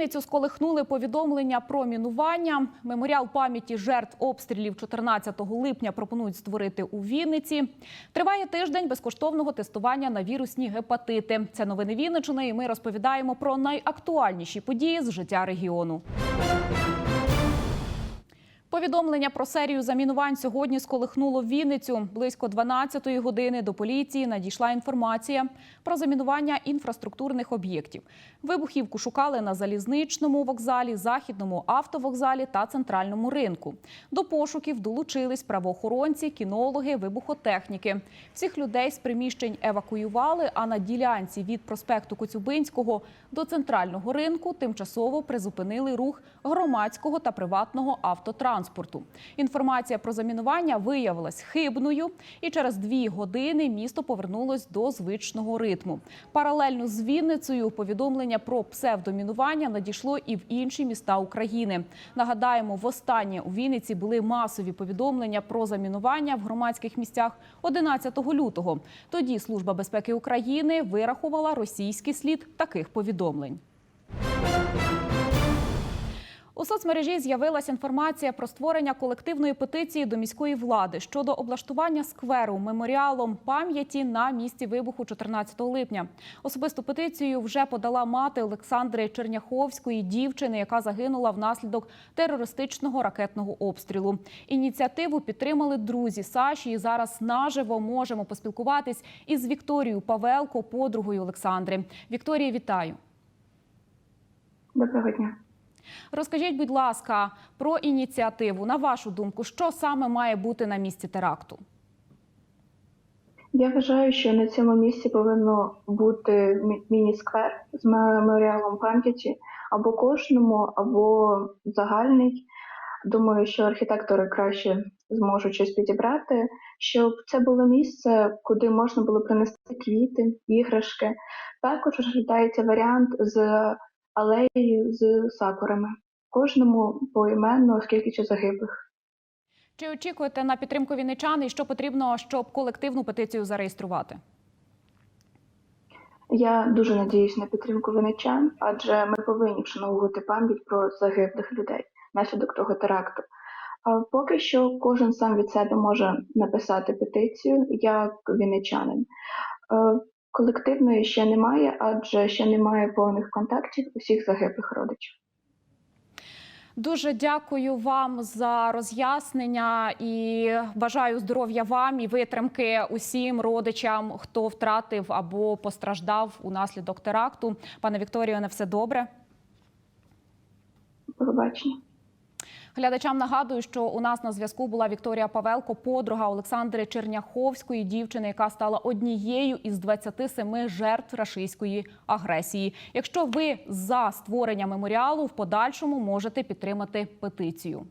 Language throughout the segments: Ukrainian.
Вінницю сколихнули повідомлення про мінування. Меморіал пам'яті жертв обстрілів 14 липня пропонують створити у Вінниці. Триває тиждень безкоштовного тестування на вірусні гепатити. Це новини Вінничини, і ми розповідаємо про найактуальніші події з життя регіону. Повідомлення про серію замінувань сьогодні сколихнуло Вінницю. Близько 12-ї години до поліції надійшла інформація про замінування інфраструктурних об'єктів. Вибухівку шукали на залізничному вокзалі, західному автовокзалі та центральному ринку. До пошуків долучились правоохоронці, кінологи, вибухотехніки. Всіх людей з приміщень евакуювали. А на ділянці від проспекту Коцюбинського до центрального ринку тимчасово призупинили рух громадського та приватного автотранспорту. Інформація про замінування виявилась хибною, і через дві години місто повернулось до звичного ритму. Паралельно з Вінницею повідомлення про псевдомінування надійшло і в інші міста України. Нагадаємо, востаннє у Вінниці були масові повідомлення про замінування в громадських місцях 11 лютого. Тоді Служба безпеки України вирахувала російський слід таких повідомлень. У соцмережі з'явилася інформація про створення колективної петиції до міської влади щодо облаштування скверу меморіалом пам'яті на місці вибуху 14 липня. Особисту петицію вже подала мати Олександри Черняховської, дівчини, яка загинула внаслідок терористичного ракетного обстрілу. Ініціативу підтримали друзі Саші. І зараз наживо можемо поспілкуватись із Вікторією Павелко, подругою Олександри. Вікторія, вітаю. Доброго дня. Розкажіть, будь ласка, про ініціативу. На вашу думку, що саме має бути на місці теракту? Я вважаю, що на цьому місці повинно бути міні-сквер з меморіалом пам'яті або кожному, або загальний. Думаю, що архітектори краще зможуть щось підібрати, щоб це було місце, куди можна було принести квіти, іграшки. Також розглядається варіант з алеєю з сакурами. Кожному поіменно, скільки чи загиблих. Чи очікуєте на підтримку вінничан і що потрібно, щоб колективну петицію зареєструвати? Я дуже надіюсь на підтримку виничан, адже ми повинні вшановувати пам'ять про загиблих людей внаслідок того теракту. А поки що кожен сам від себе може написати петицію як вінничанин. Колективної ще немає, адже ще немає повних контактів усіх загиблих родичів. Дуже дякую вам за роз'яснення і бажаю здоров'я вам і витримки усім родичам, хто втратив або постраждав унаслідок теракту. Пане Вікторію, на все добре. До побачення. Глядачам нагадую, що у нас на зв'язку була Вікторія Павелко, подруга Олександри Черняховської, дівчини, яка стала однією із 27 жертв рашистської агресії. Якщо ви за створення меморіалу, в подальшому можете підтримати петицію.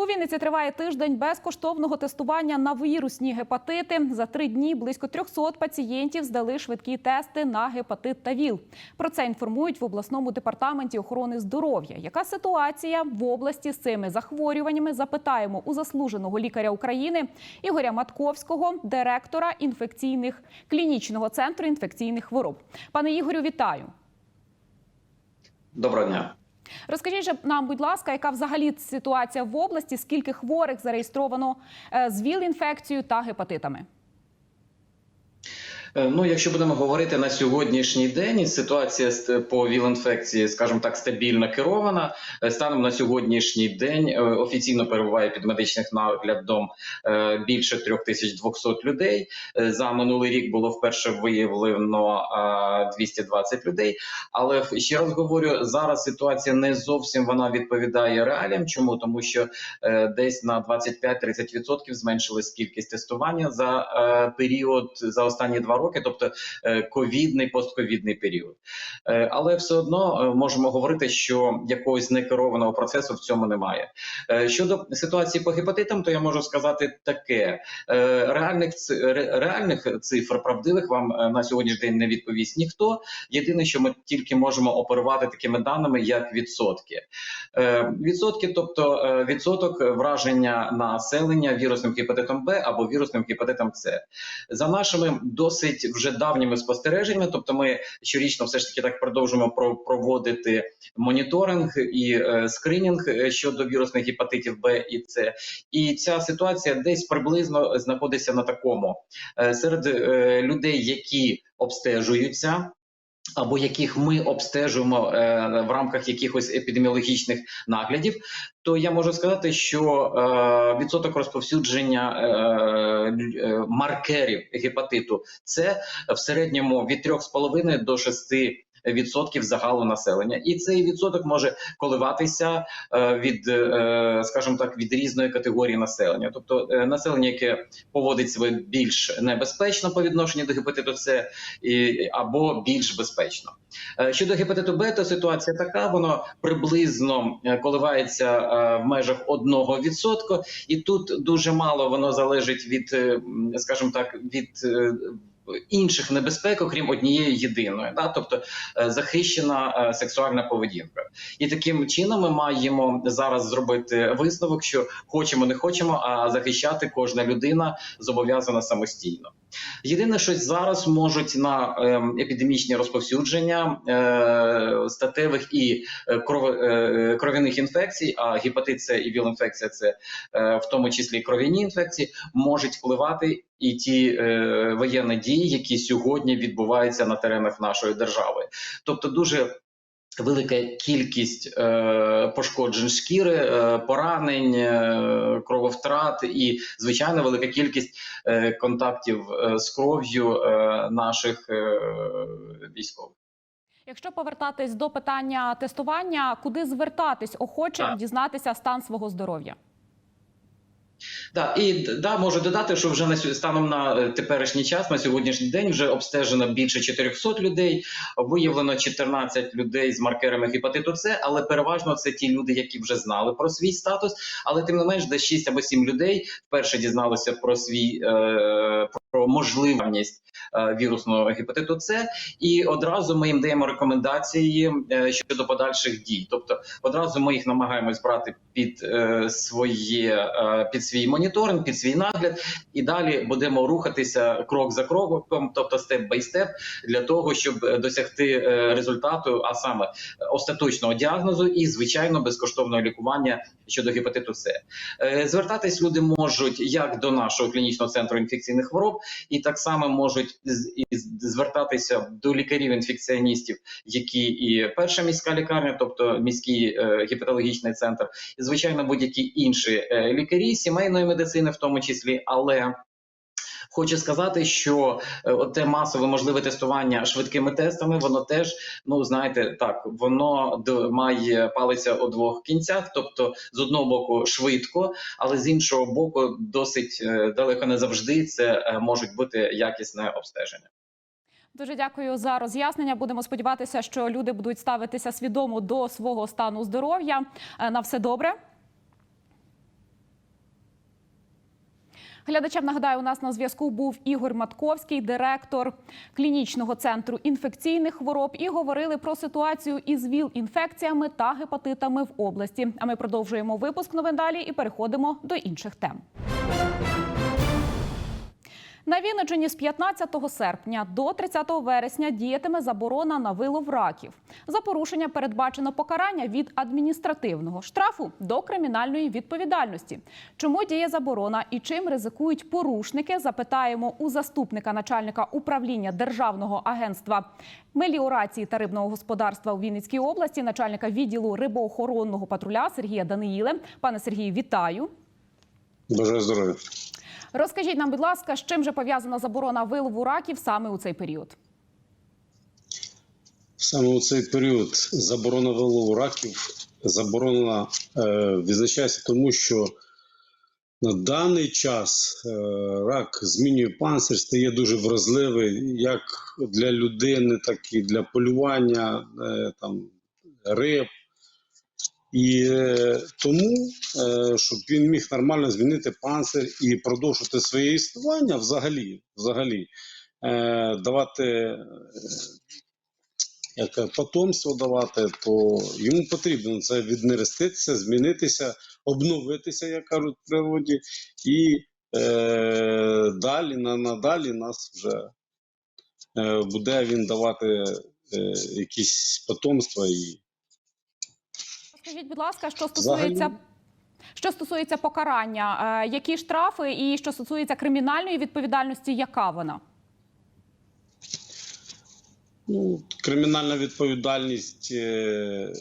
У Вінниці триває тиждень безкоштовного тестування на вірусні гепатити. За три дні близько 300 пацієнтів здали швидкі тести на гепатит та ВІЛ. Про це інформують в обласному департаменті охорони здоров'я. Яка ситуація в області з цими захворюваннями? Запитаємо у заслуженого лікаря України Ігоря Матковського, директора інфекційних клінічного центру інфекційних хвороб. Пане Ігорю, вітаю. Доброго дня. Розкажіть же нам, будь ласка, яка взагалі ситуація в області? Скільки хворих зареєстровано е, з ВІЛ-інфекцією та гепатитами? Е, Ну, якщо будемо говорити на сьогоднішній день, ситуація з- по ВІЛ-інфекції, скажімо так, стабільно керована. Е, Станом на сьогоднішній день е, офіційно перебуває під медичним наглядом е, більше 3200 людей. Е, За минулий рік було вперше виявлено е, 220 людей. Але ще раз говорю, зараз ситуація не зовсім вона відповідає реаліям. Чому тому, що е, десь на 25-30% зменшилась кількість тестування за е, період за останні два роки, тобто е, ковідний постковідний період. Е, Але все одно е, можемо говорити, що якогось некерованого процесу в цьому немає. Щодо ситуації по гепатитам, то я можу сказати таке: реальних реальних цифр правдивих вам на сьогоднішній день не відповість ніхто. Єдине, що ми тільки можемо оперувати такими даними, як відсотки. Відсотки, тобто відсоток враження населення вірусним гепатитом Б або вірусним гепатитом С. За нашими досить досить вже давніми спостереженнями. Тобто, ми щорічно все ж таки так продовжуємо про- проводити моніторинг і е, скринінг е, щодо вірусних гепатитів Б і С. І ця ситуація десь приблизно знаходиться на такому Е, серед людей, які обстежуються. Або яких ми обстежуємо е, в рамках якихось епідеміологічних наглядів, то я можу сказати, що е, відсоток розповсюдження е, маркерів гепатиту це в середньому від 3,5 до 6 відсотків загалу населення, і цей відсоток може коливатися е, від, е, скажімо так, від різної категорії населення. Тобто е, населення, яке поводить себе більш небезпечно по відношенню до гепатиту С, або більш безпечно. Щодо гепатиту Б, то ситуація така: воно приблизно коливається в межах 1%, і тут дуже мало воно залежить від, скажімо так, від. Інших небезпек, окрім однієї єдиної, да? тобто е, захищена е, сексуальна поведінка, і таким чином ми маємо зараз зробити висновок, що хочемо, не хочемо, а захищати кожна людина зобов'язана самостійно. Єдине, що зараз можуть на ем, епідемічні розповсюдження е, статевих і е, е, кров'яних інфекцій, а гепатит С і віл-інфекція це в тому числі кров'яні інфекції, можуть впливати і ті воєнні дії, які сьогодні відбуваються на теренах нашої держави. Тобто дуже велика кількість е, пошкоджень шкіри, е, поранень, е, крововтрат і звичайно велика кількість е, контактів е, з кров'ю е, наших е, військових. Якщо повертатись до питання тестування, куди звертатись охоче Так. дізнатися стан свого здоров'я? Да, і да, можу додати, що вже на станом на е, теперішній час, на сьогоднішній день, вже обстежено більше 400 людей. Виявлено 14 людей з маркерами гепатиту С, але переважно це ті люди, які вже знали про свій статус. Але тим не менш, де 6 або 7 людей вперше дізналися про свій е, про можливість е, вірусного гепатиту С, і одразу ми їм даємо рекомендації е, щодо подальших дій. Тобто, одразу ми їх намагаємось брати під е, своє під свій моніторинг, під свій нагляд, і далі будемо рухатися крок за кроком, тобто степ бай степ, для того, щоб досягти результату, а саме остаточного діагнозу і звичайно безкоштовного лікування щодо гепатиту С. Звертатись люди можуть як до нашого клінічного центру інфекційних хвороб, і так само можуть звертатися до лікарів-інфекціоністів, які і перша міська лікарня, тобто міський гіпатологічний центр, і звичайно будь-які інші е, лікарі сімейної медицини, в тому числі, але. Хочу сказати, що е, те масове можливе тестування швидкими тестами, воно теж, ну знаєте, так воно має палиця у двох кінцях, тобто з одного боку швидко, але з іншого боку, досить е, далеко не завжди це е, можуть бути якісне обстеження. Дуже дякую за роз'яснення. Будемо сподіватися, що люди будуть ставитися свідомо до свого стану здоров'я. На все добре. Глядачам нагадаю, у нас на зв'язку був Ігор Матковський, директор клінічного центру інфекційних хвороб, і говорили про ситуацію із ВІЛ-інфекціями та гепатитами в області. А ми продовжуємо випуск новин далі і переходимо до інших тем. На Вінниччині з 15 серпня до 30 вересня діятиме заборона на вилов раків. За порушення передбачено покарання від адміністративного штрафу до кримінальної відповідальності. Чому діє заборона і чим ризикують порушники? Запитаємо у заступника начальника управління Державного агентства меліорації та рибного господарства у Вінницькій області, начальника відділу рибоохоронного патруля Сергія Даниїле. Пане Сергію, вітаю. Бажаю здоров'я. Розкажіть нам, будь ласка, з чим же пов'язана заборона вилову раків саме у цей період? Саме у цей період заборона вилову раків заборонена е, відзначається тому, що на даний час е, рак змінює панцир, стає дуже вразливий як для людини, так і для полювання е, там, риб. І е, тому, е, щоб він міг нормально змінити панцир і продовжувати своє існування взагалі, взагалі е, давати е, як потомство давати, то йому потрібно це віднереститися, змінитися, обновитися, як кажуть в природі, і е, далі на надалі нас вже е, буде він давати е, якісь потомства і Скажіть, будь ласка, що стосується. Взагалі- Що стосується покарання, е, які штрафи і що стосується кримінальної відповідальності, яка вона? Ну, кримінальна відповідальність е,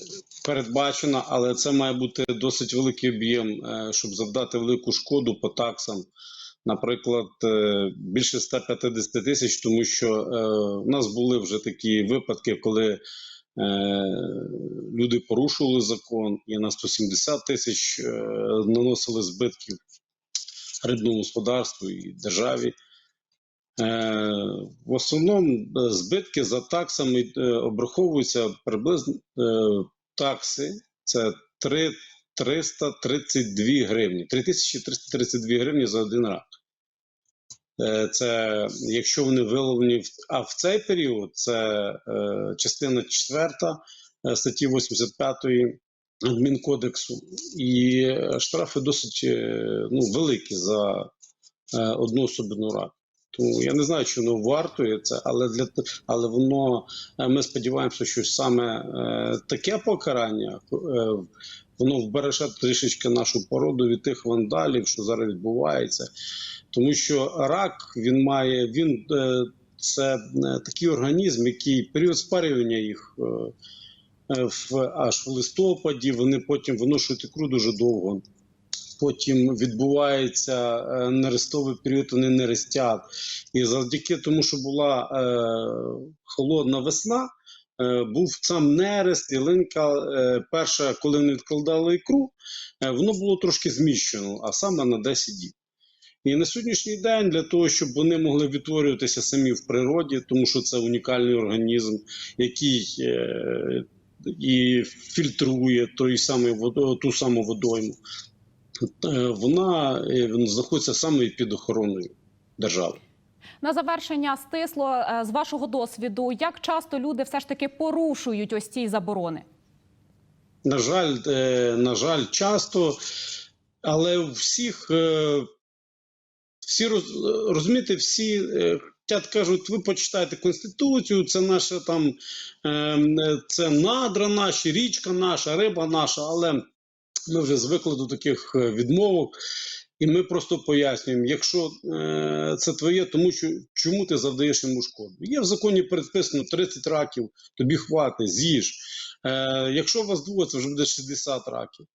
передбачена, але це має бути досить великий об'єм, е, щоб завдати велику шкоду по таксам. Наприклад, більше 150 тисяч, тому що в нас були вже такі випадки, коли люди порушували закон і на 170 тисяч е, наносили збитків рибному господарству і державі. Е, В основному е, збитки за таксами е, обраховуються приблизно е, такси. Це 3 332 гривні. 3332 гривні за один рак. Е, Це якщо вони виловлені, а в цей період це е, частина 4 е, статті 85 адмінкодексу. І штрафи досить ну, великі за одну особину раку. Тому я не знаю, чи воно вартує це, але для але воно е, ми сподіваємося, що саме е, таке покарання е, воно вбереже трішечки нашу породу від тих вандалів, що зараз відбувається. Тому що рак він має він це такий організм, який період спарювання їх. В аж в листопаді вони потім виношують ікру дуже довго. Потім відбувається е, нерестовий період, вони не рестять. І завдяки тому, що була е, холодна весна, е, був сам нерест, ялинка. Е, перша, коли вони відкладали ікру, е, воно було трошки зміщено, а саме на 10 діб. І на сьогоднішній день для того, щоб вони могли відтворюватися самі в природі, тому що це унікальний організм, який е, і фільтрує той самий водо, ту саму водойму, вона е, знаходиться саме під охороною держави. На завершення стисло е, з вашого досвіду, як часто люди все ж таки порушують ось ці заборони? На жаль, е, на жаль, часто, але всіх, е, всі розумієте, всі е, кажуть, ви почитайте Конституцію, це наша там, е, е, це надра наші, річка наша, риба наша, але ми вже звикли до таких е, відмовок. І ми просто пояснюємо, якщо е, це твоє, тому що чому ти завдаєш йому шкоду? Є в законі передписано 30 раків, тобі хватить, з'їж. Е, якщо у вас двоє, це вже буде 60 раків.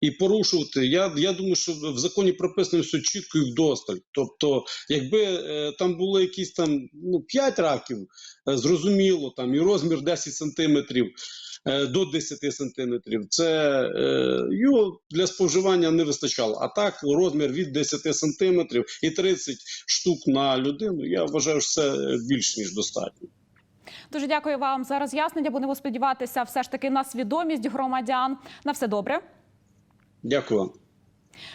І порушувати, я, я думаю, що в законі прописано все чітко і вдосталь. Тобто, якби е, там було якісь там ну, 5 раків, е, зрозуміло, там і розмір 10 сантиметрів е, до 10 сантиметрів, це е, його для споживання не вистачало. А так, розмір від 10 сантиметрів і 30 штук на людину, я вважаю, що це більш ніж достатньо. Дуже дякую вам за роз'яснення. Будемо сподіватися, все ж таки на свідомість громадян. На все добре. Дякую.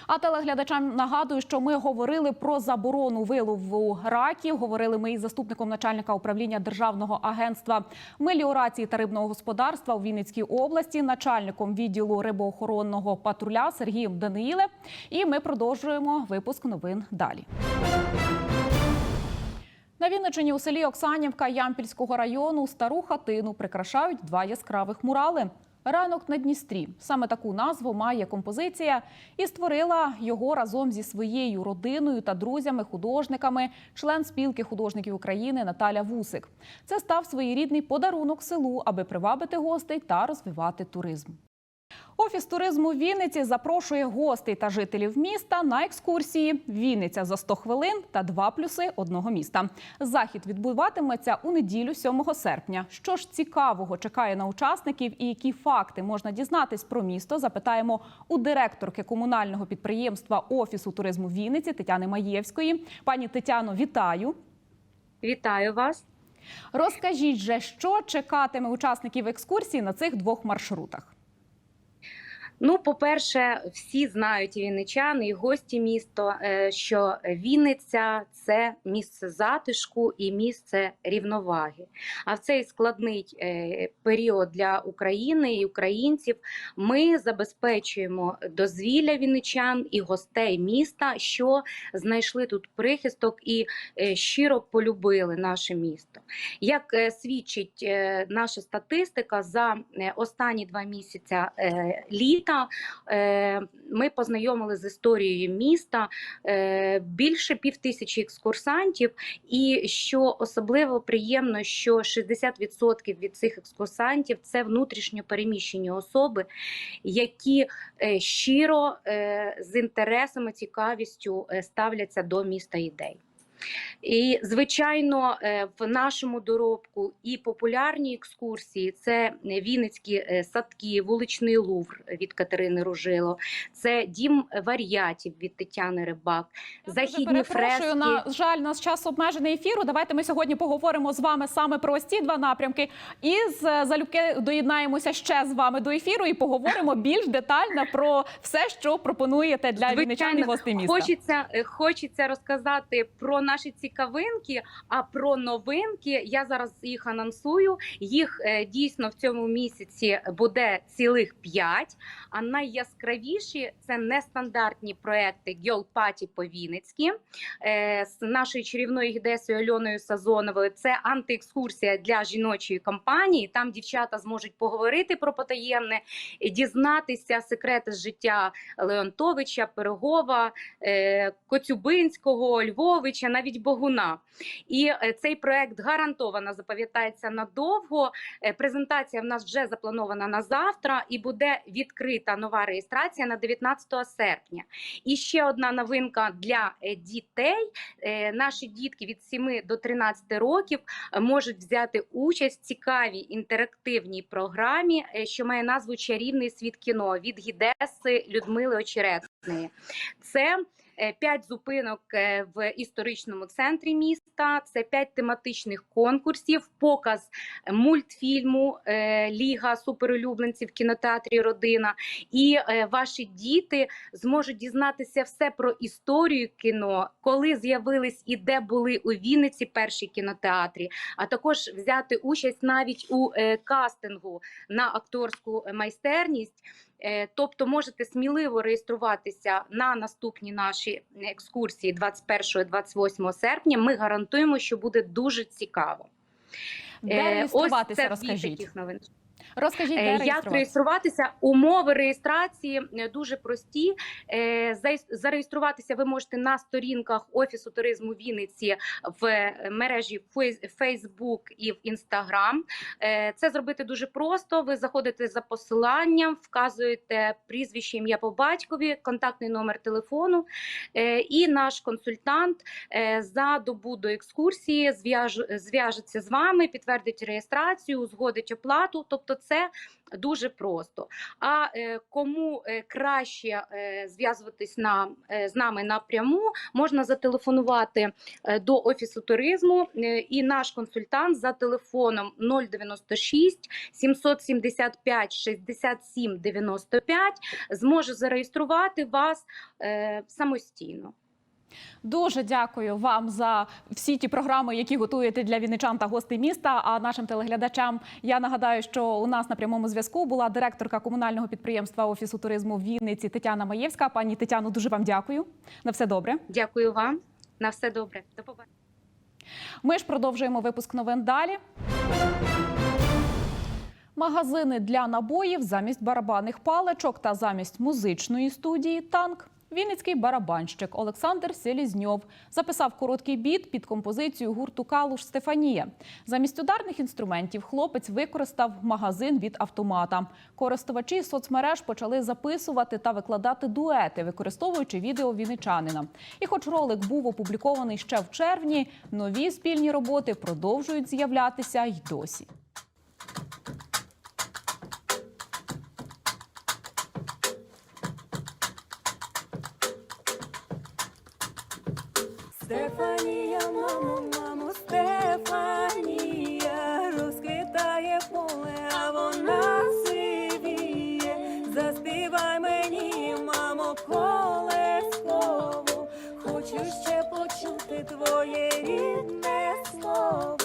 А телеглядачам нагадую, що ми говорили про заборону вилову раків. Говорили ми із заступником начальника управління Державного агентства меліорації та рибного господарства у Вінницькій області, начальником відділу рибоохоронного патруля Сергієм Даниїле. І ми продовжуємо випуск новин далі. На Вінничині у селі Оксанівка Ямпільського району стару хатину прикрашають два яскравих мурали. Ранок на Дністрі саме таку назву має композиція, і створила його разом зі своєю родиною та друзями-художниками, член спілки художників України Наталя Вусик. Це став своєрідний подарунок селу, аби привабити гостей та розвивати туризм. Офіс туризму Вінниці запрошує гостей та жителів міста на екскурсії. Вінниця за 100 хвилин та два плюси одного міста. Захід відбуватиметься у неділю 7 серпня. Що ж цікавого чекає на учасників і які факти можна дізнатись про місто? Запитаємо у директорки комунального підприємства Офісу туризму Вінниці Тетяни Маєвської. Пані Тетяно, вітаю. Вітаю вас. Розкажіть же, що чекатиме учасників екскурсії на цих двох маршрутах. Ну, по-перше, всі знають і вінничани, і гості міста, е, що Вінниця це місце затишку і місце рівноваги. А в цей складний е, період для України і українців ми забезпечуємо дозвілля вінничан і гостей міста, що знайшли тут прихисток і е, щиро полюбили наше місто. Як свідчить наша статистика, за останні два місяці е, літа е, ми познайомили з історією міста е, більше пів тисячі екскурсантів. І що особливо приємно, що 60% від цих екскурсантів це внутрішньо переміщені особи, які е, щиро з інтересом і цікавістю ставляться до міста ідей. І, звичайно, е, в нашому доробку і популярні екскурсії це Вінницькі е, садки, вуличний Лувр від Катерини Ружило, це дім варіатів від Тетяни Рибак, західні фрески. на жаль, у нас час обмежений ефіру. Давайте ми сьогодні поговоримо з вами саме про ось ці два напрямки. І з залюбки доєднаємося ще з вами до ефіру і поговоримо більш детально про все, що пропонуєте для вінничан і гостей міста. Хочеться, е, хочеться розказати про наші цікавинки, а про новинки я зараз їх анонсую. Їх е, дійсно в цьому місяці буде цілих п'ять. А найяскравіші це нестандартні проекти Girl Party по Вінницьки е, з нашою чарівною гідесою Альоною Сазоновою. Це антиекскурсія для жіночої компанії. Там дівчата зможуть поговорити про потаємне, дізнатися секрети життя Леонтовича, Пирогова, е, Коцюбинського, Львовича, навіть Богуна. І е, цей проект гарантовано запам'ятається надовго. Е, Презентація в нас вже запланована на завтра, і буде відкрита нова реєстрація на 19 серпня. І ще одна новинка для е, дітей. Наші дітки від 7 до 13 років можуть взяти участь в цікавій інтерактивній програмі, що має назву Чарівний світ кіно від гідеси Людмили Очеретної. Це е, п'ять зупинок е, в історичному центрі міста. Це п'ять тематичних конкурсів, показ мультфільму е, Ліга суперулюбленців кінотеатрі Родина. І ваші діти зможуть дізнатися все про історію кіно, коли з'явились і де були у Вінниці перші кінотеатрі, а також взяти участь навіть у кастингу на акторську майстерність. Е, Тобто можете сміливо реєструватися на наступні наші екскурсії 21-28 серпня. Ми гарантуємо, що буде дуже цікаво. Де Е, реєструватися, Ось це розкажіть. таких новин. Розкажіть, де Е, Як реєструватися? Умови реєстрації е, дуже прості. Е, Зареєструватися ви можете на сторінках Офісу туризму Вінниці в мережі Facebook і в Instagram. Це зробити дуже просто. Ви заходите за посиланням, вказуєте прізвище, ім'я по батькові, контактний номер телефону. І наш консультант за добу до екскурсії зв'яжеться з вами, підтвердить реєстрацію, узгодить оплату. Тобто, це дуже просто. А е, кому е, краще е, зв'язуватись на, з нами напряму, можна зателефонувати до офісу туризму, і наш консультант за телефоном 096 775 67 95 зможе зареєструвати вас самостійно. Дуже дякую вам за всі ті програми, які готуєте для вінничан та гостей міста. А нашим телеглядачам я нагадаю, що у нас на прямому зв'язку була директорка комунального підприємства офісу туризму в Вінниці Тетяна Маєвська. Пані Тетяно, дуже вам дякую. На все добре. Дякую вам. На все добре. До побачення. Ми ж продовжуємо випуск новин далі. Магазини для набоїв замість барабанних паличок та замість музичної студії танк. Вінницький барабанщик Олександр Селізньов записав короткий біт під композицію гурту Калуш Стефанія. Замість ударних інструментів хлопець використав магазин від автомата. Користувачі соцмереж почали записувати та викладати дуети, використовуючи відео вінничанина. І хоч ролик був опублікований ще в червні, нові спільні роботи продовжують з'являтися й досі. Почути твоє рідне слово.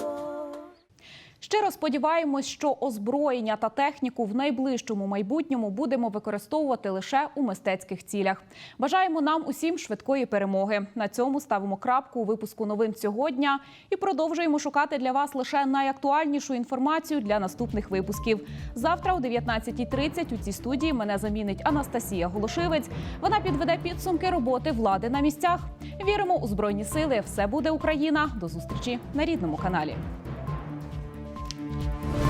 Щиро сподіваємось, що озброєння та техніку в найближчому майбутньому будемо використовувати лише у мистецьких цілях. Бажаємо нам усім швидкої перемоги. На цьому ставимо крапку у випуску новин цього дня і продовжуємо шукати для вас лише найактуальнішу інформацію для наступних випусків. Завтра о 19.30 у цій студії мене замінить Анастасія Голошивець. Вона підведе підсумки роботи влади на місцях. Віримо у збройні сили. Все буде Україна. До зустрічі на рідному каналі. you